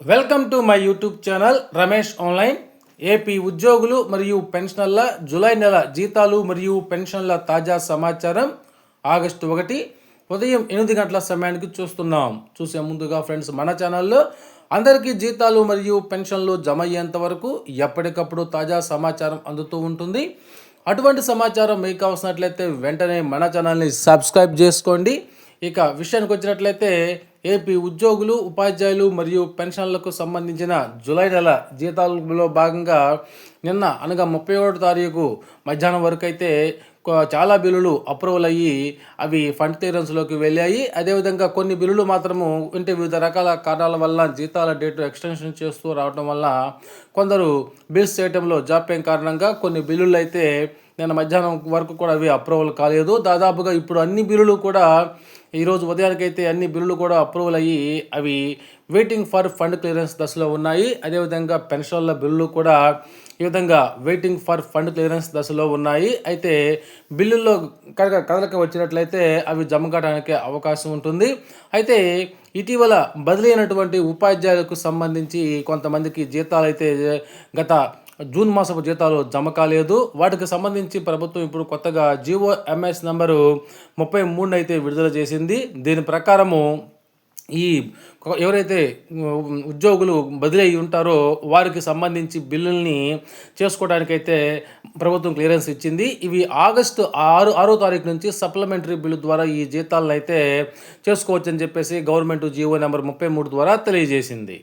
Welcome to my YouTube channel Ramesh online AP ఉద్యోగులు మరియు పెన్షనర్ల July నెల జీతాలు మరియు పెన్షన్ల తాజా సమాచారం ఆగస్టు ఒకటి ఉదయం ఎనిమిది గంటల సమయానికి చూస్తున్నాం. చూసే ముందుగా ఫ్రెండ్స్ మన ఛానల్లో అందరికీ జీతాలు మరియు పెన్షన్లు జమ అయ్యేంత వరకు ఎప్పటికప్పుడు తాజా సమాచారం అందుతూ ఉంటుంది. అటువంటి సమాచారం మీకు కావాల్సినట్లయితే వెంటనే మన ఛానల్ని సబ్స్క్రైబ్ చేసుకోండి. ఇక విషయానికి వచ్చినట్లయితే ఏపీ ఉద్యోగులు ఉపాధ్యాయులు మరియు పెన్షన్లకు సంబంధించిన జూలై నెల జీతాలలో భాగంగా నిన్న అనగా ముప్పై ఒకటో తారీఖు మధ్యాహ్నం వరకు అయితే చాలా బిల్లులు అప్రూవల్ అయ్యి అవి ఫండ్ క్లియరెన్స్లోకి వెళ్ళాయి. అదేవిధంగా కొన్ని బిల్లులు మాత్రము అంటే వివిధ రకాల కారణాల వల్ల జీతాల డేటు ఎక్స్టెన్షన్ చేస్తూ రావడం వల్ల కొందరు బిల్స్ చేయడంలో జాప్యం కారణంగా కొన్ని బిల్లులు అయితే నిన్న మధ్యాహ్నం వరకు కూడా అవి అప్రూవల్ కాలేదు. దాదాపుగా ఇప్పుడు అన్ని బిల్లులు కూడా ఈరోజు ఉదయానికైతే అన్ని బిల్లులు కూడా అప్రూవల్ అయ్యి అవి వెయిటింగ్ ఫర్ ఫండ్ క్లియరెన్స్ దశలో ఉన్నాయి. అదేవిధంగా పెన్షన్ల బిల్లులు కూడా ఈ విధంగా వెయిటింగ్ ఫర్ ఫండ్ క్లియరెన్స్ దశలో ఉన్నాయి. అయితే బిల్లుల్లో కనుక కదలక వచ్చినట్లయితే అవి జమ కావడానికి అవకాశం ఉంటుంది. అయితే ఇటీవల బదిలీ అయినటువంటి ఉపాధ్యాయులకు సంబంధించి కొంతమందికి జీతాలు అయితే గత జూన్ మాసపు జీతాలు జమ కాలేదు. వాటికి సంబంధించి ప్రభుత్వం ఇప్పుడు కొత్తగా జీవో ఎంఎస్ నంబరు ముప్పై మూడు అయితే విడుదల చేసింది. దీని ప్రకారము ఈ ఎవరైతే ఉద్యోగులు బదిలీ అయి ఉంటారో వారికి సంబంధించి బిల్లుల్ని చేసుకోవడానికైతే ప్రభుత్వం క్లియరెన్స్ ఇచ్చింది. ఇవి ఆగస్టు ఆరు ఆరో తారీఖు నుంచి సప్లిమెంటరీ బిల్లు ద్వారా ఈ జీతాలను అయితే చేసుకోవచ్చని చెప్పేసి గవర్నమెంట్ జీవో నెంబర్ ముప్పై మూడు ద్వారా తెలియజేసింది.